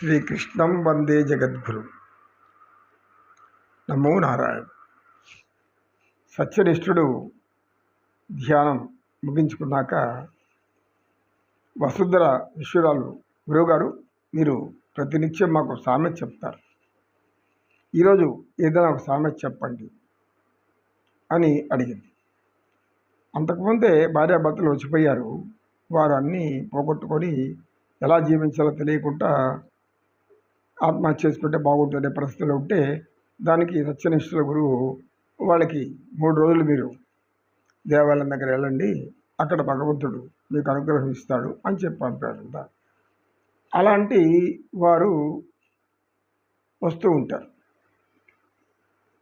శ్రీకృష్ణం వందే జగద్గురు. నమో నారాయణ. సత్యనిష్ఠుడు ధ్యానం ముగించుకున్నాక వసుధర విశ్వరాలు గురువుగారు మీరు ప్రతినిత్యం మాకు సామెత చెప్తారు. ఈరోజు ఏదైనా ఒక సామెత చెప్పండి అని అడిగింది. అంతకుముందే భార్యాభర్తలు వచ్చిపోయారు. వారు అన్నీ పోగొట్టుకొని ఎలా జీవించాలో తెలియకుండా ఆత్మహత్య చేసుకుంటే బాగుంటుండే పరిస్థితిలో ఉంటే దానికి సత్యనిష్ఠుల గురువు వాళ్ళకి మూడు రోజులు మీరు దేవాలయం దగ్గర వెళ్ళండి. అక్కడ భగవంతుడు మీకు అనుగ్రహం ఇస్తాడు అని చెప్పి పంపాడంట అలాంటి వారు వస్తూ ఉంటారు.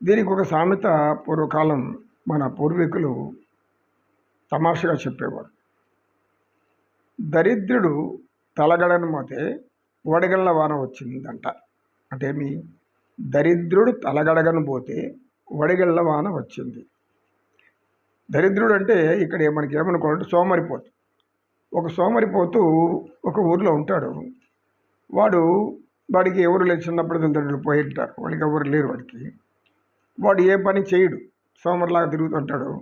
దీనికి ఒక సామెత పూర్వకాలం మన పూర్వీకులు తమాషగా చెప్పేవారు. దరిద్రుడు తలగడను మోతే వడగళ్ళ వాన వచ్చిందంట. అంటే మీ దరిద్రుడు తలగడగను పోతే వడగళ్ళ వాన వచ్చింది. దరిద్రుడు అంటే ఇక్కడ మనకి ఏమనుకోవాలంటే సోమరిపోతు. ఒక సోమరిపోతు ఒక ఊర్లో ఉంటాడు. వాడు వాడికి ఎవరు లేరు చిన్నప్పుడు తండ్రులు పోయి ఉంటారు వాడికి ఎవరు లేరు వాడికి. వాడు ఏ పని చేయడు. సోమరిలాగా తిరుగుతుంటాడు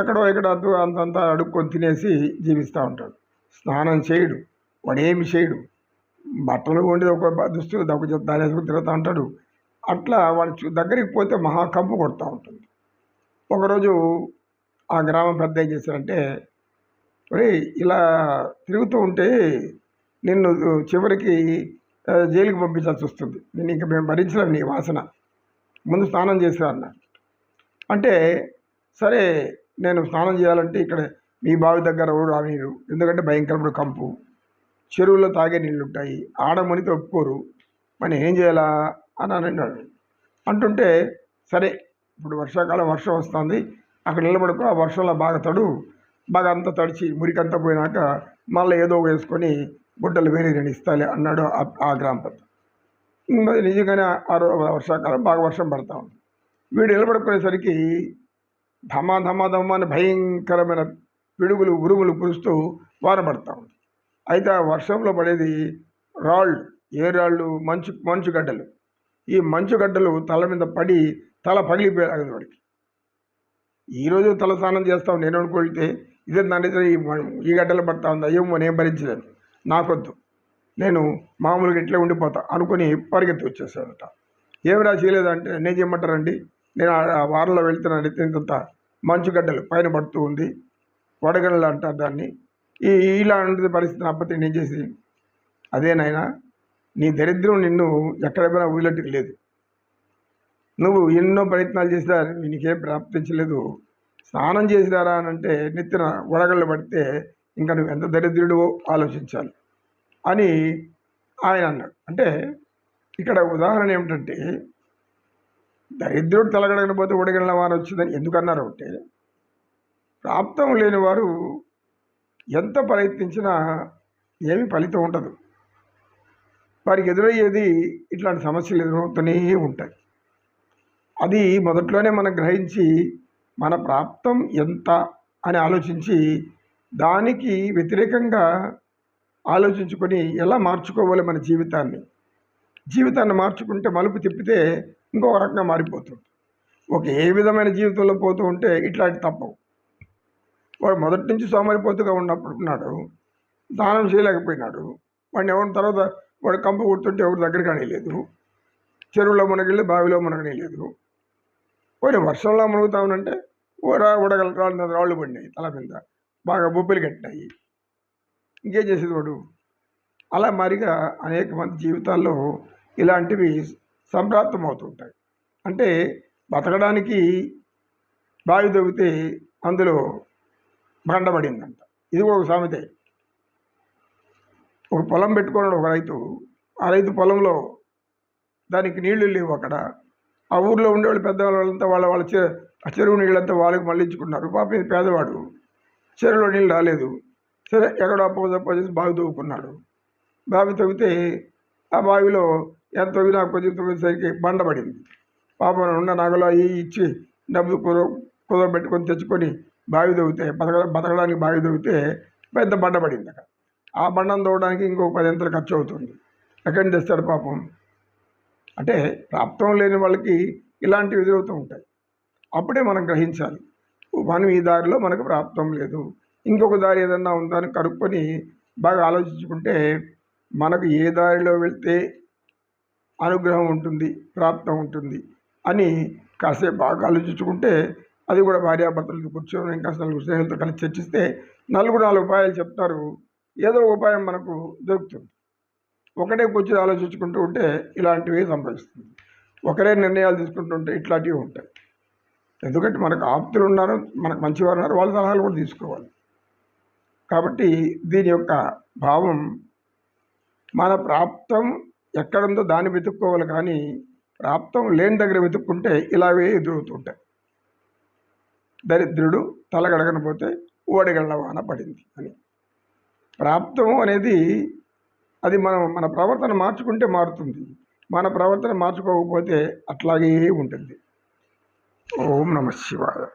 ఎక్కడో ఎక్కడ అంత అంతంతా అడుక్కొని తినేసి జీవిస్తూ ఉంటాడు. స్నానం చేయడు. వాడు ఏమి చేయడు. బట్టలు వండి ఒక దుస్తులు ఒక దాని వేసుకుని తిరుగుతూ ఉంటాడు అట్లా వాడు చూ- దగ్గరికి పోతే మహా కంపు కొడుతూ ఉంటుంది. ఒకరోజు ఆ గ్రామం పెద్ద ఏం చేశారంటే ఇలా తిరుగుతూ ఉంటే నిన్ను చివరికి జైలుకి పంపించాల్సి వస్తుంది. నేను ఇంకా మేము భరించలేం నీ వాసన. ముందు స్నానం చేసా అంటే సరే నేను స్నానం చేయాలంటే ఇక్కడ మీ బావి దగ్గర ఎవరు రానీరు ఎందుకంటే భయంకరముడు కంపు. చెరువులో తాగే నీళ్ళు ఉంటాయి ఆడమని ఒప్పుకోరు. మనం ఏం చేయాలా? అని అని అన్నాడు. అంటుంటే సరే ఇప్పుడు వర్షాకాలం వర్షం వస్తుంది. అక్కడ నిలబడుకో ఆ వర్షంలో బాగా తడు. బాగా అంతా తడిచి మురికంతా పోయినాక మళ్ళీ ఏదో వేసుకొని గుడ్డలు వేరే రెండు ఇస్తాలే అన్నాడు ఆ- ఆ నిజంగానే ఆ వర్షాకాలం బాగా వర్షం పడతా ఉంది. వీడు నిలబడుకునేసరికి ధమా ధమా ధమా అని భయంకరమైన పిడుగులు ఉరుములు కురుస్తూ వాన పడతా ఉంది. అయితే ఆ వర్షంలో పడేది రాళ్ళు ఏ రాళ్ళు? మంచు మంచుగడ్డలు ఈ మంచుగడ్డలు తల మీద పడి తల పగిలిపోయారు వాడికి. ఈరోజు తల స్నానం చేస్తాం నేను అనుకుంటే ఇదే నా ఈ ఈ గడ్డలు పడతా ఉంది? అయ్యో నేను భరించలేను. నాకొద్దు. నేను మామూలుగా ఇట్లే ఉండిపోతా అనుకుని పరిగెత్తి వచ్చేసాడట. ఏమిరా చేయలేదంటే నేను చేయమంటారండి? నేను ఆ- ఆ వారంలో వెళ్తున్నాను ఇంత తర్వాత మంచుగడ్డలు పైన పడుతూ ఉంది. వడగళ్ళు అంటారు దాన్ని. ఈ ఇలాంటి పరిస్థితిని అప్పటి నేను చేసి అదేనాయనా నీ దరిద్రం నిన్ను ఎక్కడైనా పోయినా వదిలేట్టుకు లేదు. నువ్వు ఎన్నో ప్రయత్నాలు చేసినా నీకేం ప్రాప్తించలేదు. స్నానం చేసినారా అని అంటే నెత్తిన వడగళ్ళు పడితే ఇంకా నువ్వు ఎంత దరిద్రుడివో ఆలోచించాలి అని ఆయన అన్నాడు. అంటే ఇక్కడ ఉదాహరణ ఏమిటంటే దరిద్రుడు తలగడకపోతే ఉడగలిన వారు వచ్చిందని ఎందుకన్నారు అంటే ప్రాప్తం లేని వారు ఎంత ప్రయత్నించినా ఏమి ఫలితం ఉండదు. వారికి ఎదురయ్యేది ఇట్లాంటి సమస్యలు ఎదురవుతూనే ఉంటాయి. అది మొదట్లోనే మనం గ్రహించి మన ప్రాప్తం ఎంత అని ఆలోచించి దానికి వ్యతిరేకంగా ఆలోచించుకొని ఎలా మార్చుకోవాలి మన జీవితాన్ని? జీవితాన్ని మార్చుకుంటే మలుపు తిప్పితే ఇంకొక రకంగా మారిపోతుంది. ఒక ఏ విధమైన జీవితంలో పోతూ ఉంటే ఇట్లాంటి తప్పవు. వాడు మొదటి నుంచి సోమరిపోతుగా ఉన్నప్పుడు ఉన్నాడు దానం చేయలేకపోయినాడు. వాడిని ఎవరి తర్వాత వాడు కంప కొడుతుంటే ఎవరి దగ్గర కానీలేదు చెరువులో మునగిళ్ళు బావిలో మునగనీలేదు. పోయి వర్షంలో మునుగుతామనంటే ఊర ఉడగల రాళ్ళు రాళ్ళు పడినాయి తల మీద బాగా బొబ్బిలు కట్టినాయి. ఇంకేం చేసేది వాడు? అలా మరిగా అనేక మంది జీవితాల్లో ఇలాంటివి సంప్రాప్తం అవుతుంటాయి అంటే బతకడానికి బావి దొవితే అందులో మ్రండబడిందంట. ఇది కూడా ఒక సామెతే. ఒక పొలం పెట్టుకున్నాడు ఒక రైతు. ఆ రైతు పొలంలో దానికి నీళ్ళు లేవు అక్కడ. ఆ ఊర్లో ఉండేవాళ్ళు పెద్దవాళ్ళంతా వాళ్ళ వాళ్ళ ఆ చెరువు నీళ్ళంతా వాళ్ళకి మళ్ళించుకున్నారు పాప పేదవాడు. చెరువులో నీళ్ళు రాలేదు. సరే ఎక్కడో అప్పో తప్పో చేసి బావి తవ్వుకున్నాడు. బావి తవ్వితే ఆ బావిలో ఎంత తవ్వినా కొద్దిగా తవ్వేసరికి బండ పడింది పాపం ఉన్న నగలు అవి ఇచ్చి డబ్బు కుదవ పెట్టుకొని తెచ్చుకొని బావి దొవితే బతక బతకడానికి బావి దొవితే పెద్ద బండ పడింది అక్కడ. ఆ బండను తోవడానికి ఇంకొక పది ఎంతలు ఖర్చు అవుతుంది ఎక్కడి నుంచి తెస్తాడు పాపం? అంటే ప్రాప్తం లేని వాళ్ళకి ఇలాంటివి ఎదురవుతూ ఉంటాయి. అప్పుడే మనం గ్రహించాలి. మనం ఈ దారిలో మనకు ప్రాప్తం లేదు. ఇంకొక దారి ఏదన్నా ఉందని కనుక్కొని బాగా ఆలోచించుకుంటే మనకు ఏ దారిలో వెళ్తే అనుగ్రహం ఉంటుంది ప్రాప్తం ఉంటుంది అని కాసేపు బాగా ఆలోచించుకుంటే అది కూడా భార్యాభర్తలకి కూర్చొని ఇంకా నలుగురు స్నేహితులతో కలిసి చర్చిస్తే నలుగురు నాలుగు ఉపాయాలు చెప్తారు. ఏదో ఉపాయం మనకు దొరుకుతుంది. ఒకటే కూర్చొని ఆలోచించుకుంటూ ఉంటే ఇలాంటివి సంభవిస్తుంది. ఒకరే నిర్ణయాలు తీసుకుంటుంటే ఇట్లాంటివి ఉంటాయి. ఎందుకంటే మనకు ఆప్తులు ఉన్నారు మనకు మంచివారు ఉన్నారు వాళ్ళ సలహాలు కూడా తీసుకోవాలి. కాబట్టి దీని యొక్క భావం మన ప్రాప్తం ఎక్కడుందో దాన్ని వెతుక్కోవాలి కానీ ప్రాప్తం లేని దగ్గర వెతుక్కుంటే ఇలావే ఎదురవుతుంటాయి దరిద్రుడు తలగడగనపోతే ఓడగళ్ళ వాన పడింది అని. ప్రాప్తం అనేది అది మనం మన ప్రవర్తన మార్చుకుంటే మారుతుంది. మన ప్రవర్తన మార్చుకోకపోతే అట్లాగే ఉంటుంది. ఓం నమ శివాయ.